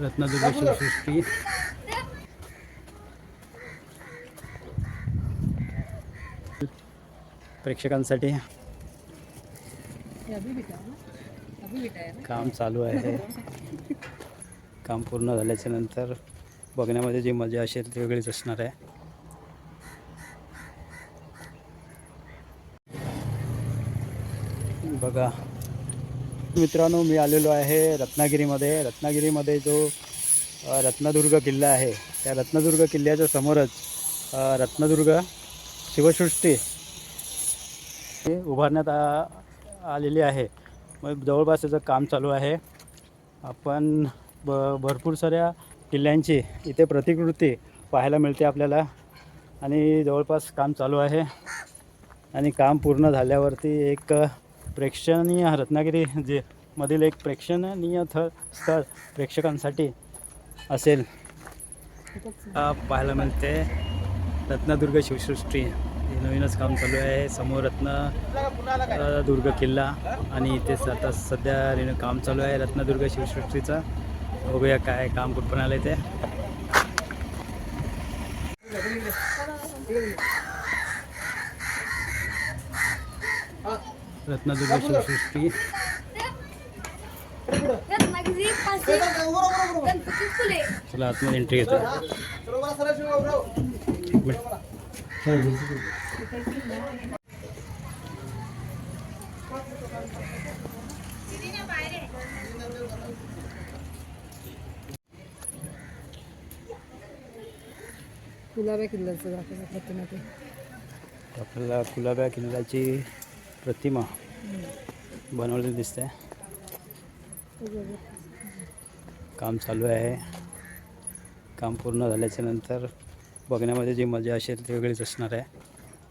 रत्नदुर्ग शिवसृष्टी प्रेक्षकांसाठी काम चालू आहे. काम पूर्ण झाल्याच्यानंतर बघण्यामध्ये जी मजा असेल ती वेगळीच असणार आहे. बघा मित्रांनो मी आलेलो आहे रत्नागिरीमध्ये. रत्नागिरीमध्ये जो रत्नदुर्ग किल्ला आहे त्या रत्नदुर्ग किल्ल्याच्या समोरच रत्नदुर्ग शिवसृष्टी उभारण्यात आ आलेली आहे. मग जवळपास त्याचं काम चालू आहे. आपण ब भरपूर साऱ्या किल्ल्यांची इथे प्रतिकृती पाहायला मिळते आपल्याला. आणि जवळपास काम चालू आहे. आणि काम पूर्ण झाल्यावरती एक प्रेक्षणीय रत्नागिरी जे मधील एक प्रेक्षणीय थ स्थळ प्रेक्षकांसाठी असेल. पाहायला मिळते. रत्नदुर्ग शिवसृष्टी. हे नवीनच काम चालू आहे. समोर रत्न दुर्ग किल्ला आणि इथेच आता सध्या रिन- काम चालू आहे रत्नदुर्ग शिवसृष्टीचं. बघूया काय काम कुठपर्यंत आलं ते. रत्नदुर्ग शिवसृष्टी रत्नागिरी पाचशे गणपती फुले. चला आतमध्ये एंट्री घेतो. गुलाबी किल्ल्याचं दाखवलं आपल्याला कुलाब्या किल्ल्याची प्रतिमा. बनवलेली दिसते. काम चालू आहे. काम पूर्ण झाल्याच्यानंतर बघण्यामध्ये जी मजा असेल ती वेगळीच असणार आहे.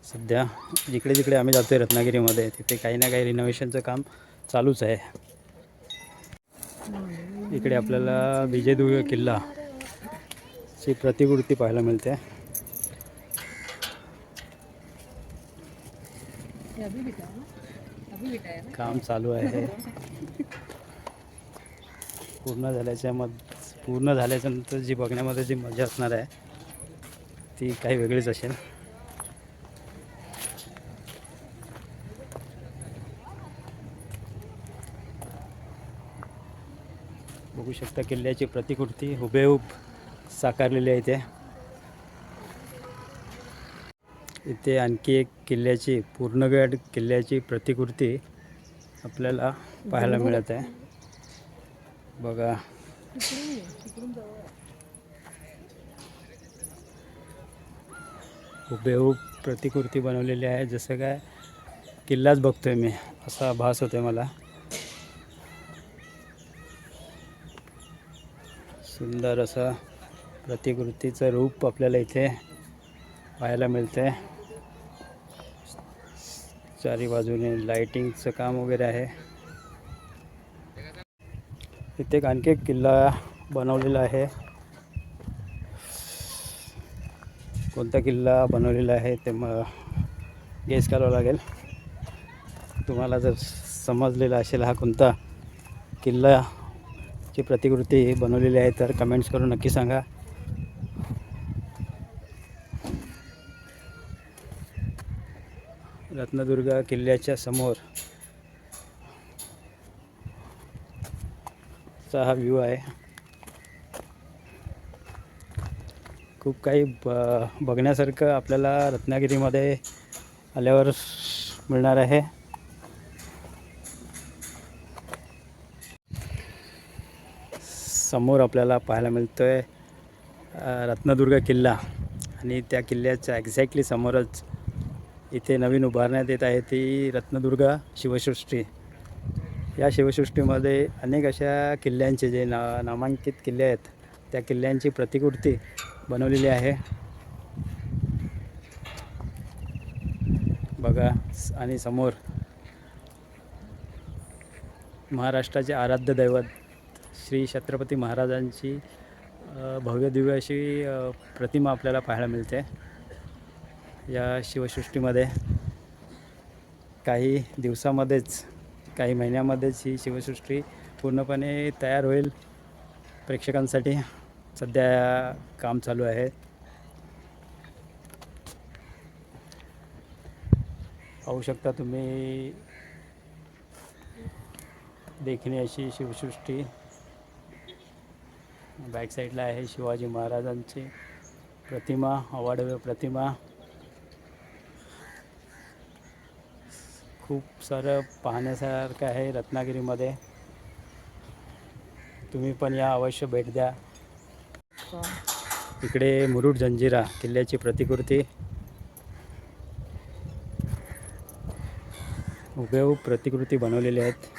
सध्या जिकडे जिकडे आम्ही जातो आहे रत्नागिरीमध्ये तिथे काही ना काही रिनोव्हेशनचं काम चालूच आहे. इकडे आपल्याला विजयदुर्ग किल्ला ची प्रतिकृती पाहायला मिळते हे अभी बिटा है ना अभी बिटा है ना काम चालू आहे. पूर्ण झाल्याच्या मग पूर्ण झाल्याच्यानंतर जी बघण्यामध्ये जी मजा असणार आहे ती काही वेगळीच असेल. बघू शकता किल्ल्याची प्रतिकृती हुबेहूब साकारलेली आहे ते इथे आणखी एक किल्ल्याची पूर्णगड किल्ल्याची प्रतिकृती आपल्याला पाहायला मिळत आहे. बघा. हुबेहूब प्रतिकृती बनवलेली आहे. जसं काय किल्लाच बघतोय मी असा भास होतोय मला. सुंदर असं प्रतिकृतीचं रूप आपल्याला इथे पाहायला मिळते चारी बाजूने लाईटिंगचं काम वगैरे आहे. इथे एक आणखी एक किल्ला बनवलेला आहे. कोणता किल्ला बनवलेला आहे ते मग गेस करावं लागेल. तुम्हाला जर समजलेला असेल हा कोणता किल्लाची प्रतिकृती बनवलेली आहे तर कमेंट्स करून नक्की सांगा. रत्नदुर्गा किल्ल्याच्या समोर चा हा व्ह्यू आहे. खूप काही ब बघण्यासारखं आपल्याला रत्नागिरीमध्ये आल्यावर मिळणार आहे. समोर आपल्याला पाहायला मिळतो आहे रत्नदुर्ग किल्ला. आणि त्या किल्ल्याच्या एक्झॅक्टली समोरच इथे नवीन उभारण्यात येत आहे ती रत्नदुर्गा शिवसृष्टी. या शिवसृष्टीमध्ये अनेक अशा किल्ल्यांचे जे ना नामांकित किल्ले आहेत त्या किल्ल्यांची प्रतिकृती बनवलेली आहे. बघा आणि समोर महाराष्ट्राचे आराध्य दैवत श्री छत्रपती महाराजांची अ, भव्य दिव्य अशी प्रतिमा आपल्याला पाहायला मिळते. या शिवसृष्टीमध्ये काही दिवसामध्येच काही महिन्यामध्येच ही शिवसृष्टी पूर्णपणे तयार होईल. प्रेक्षकांसाठी सध्या काम चालू आहे. पाहू शकता तुम्ही देखणे अशी शिवसृष्टी. बॅक साईडला आहे शिवाजी महाराजांची प्रतिमा अवाढव्य प्रतिमा. खूप सारं पाहण्यासारखं आहे रत्नागिरीमध्ये. तुम्ही पण या अवश्य भेट द्या. इकडे मुरुड जंजिरा किल्ल्याची प्रतिकृती. हुबेहूब प्रतिकृती बनवलेली आहेत.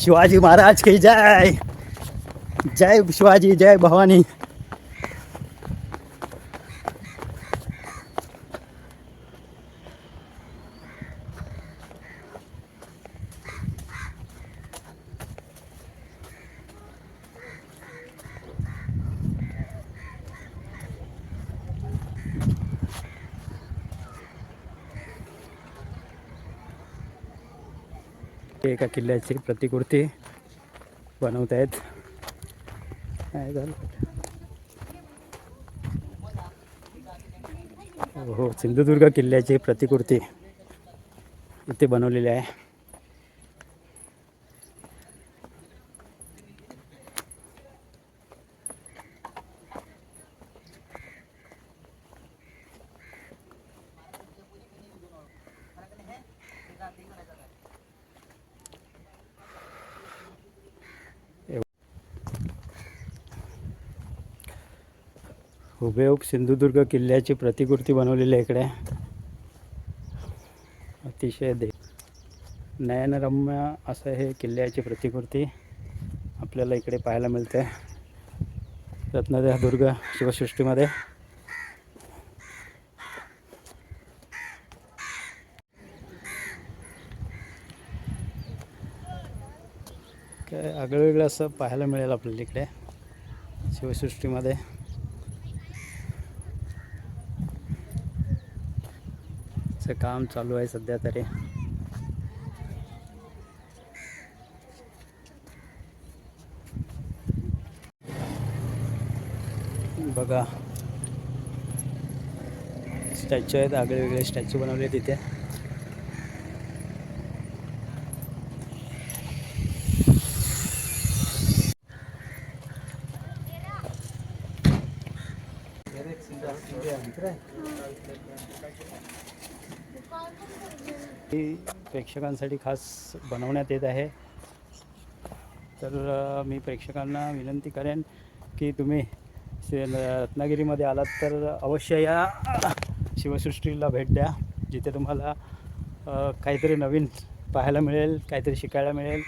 शिवाजी महाराज की जय। जय शिवाजी जय भवानी। ते एका किल्ल्याची प्रतिकृती बनवत आहेत. हो हो सिंधुदुर्ग किल्ल्याची प्रतिकृती इथे बनवलेली आहे. हुबेहूब सिंधुदुर्ग किल्ल्याची प्रतिकृती बनवलेली आहे इकडे. अतिशय दे नयनरम्य असं हे किल्ल्याची प्रतिकृती आपल्याला इकडे पाहायला मिळते. रत्नदुर्ग शिवसृष्टीमध्ये. काय आगळं असं पाहायला मिळेल आपल्याला इकडे. शिवसृष्टीमध्ये. चं काम चालू आहे सध्या तरी. बघा. स्टॅच्यू आहेत आगळे वेगळे स्टॅच्यू बनवले तिथे ही प्रेक्षकांसाठी खास बनवण्यात येत आहे. तर मी प्रेक्षकांना विनंती करेन की तुम्ही से- रत्नागिरीमध्ये आलात तर अवश्य या शिवसृष्टीला भेट द्या जिथे तुम्हाला काहीतरी नवीन पाहायला मिळेल काहीतरी शिकायला मिळेल.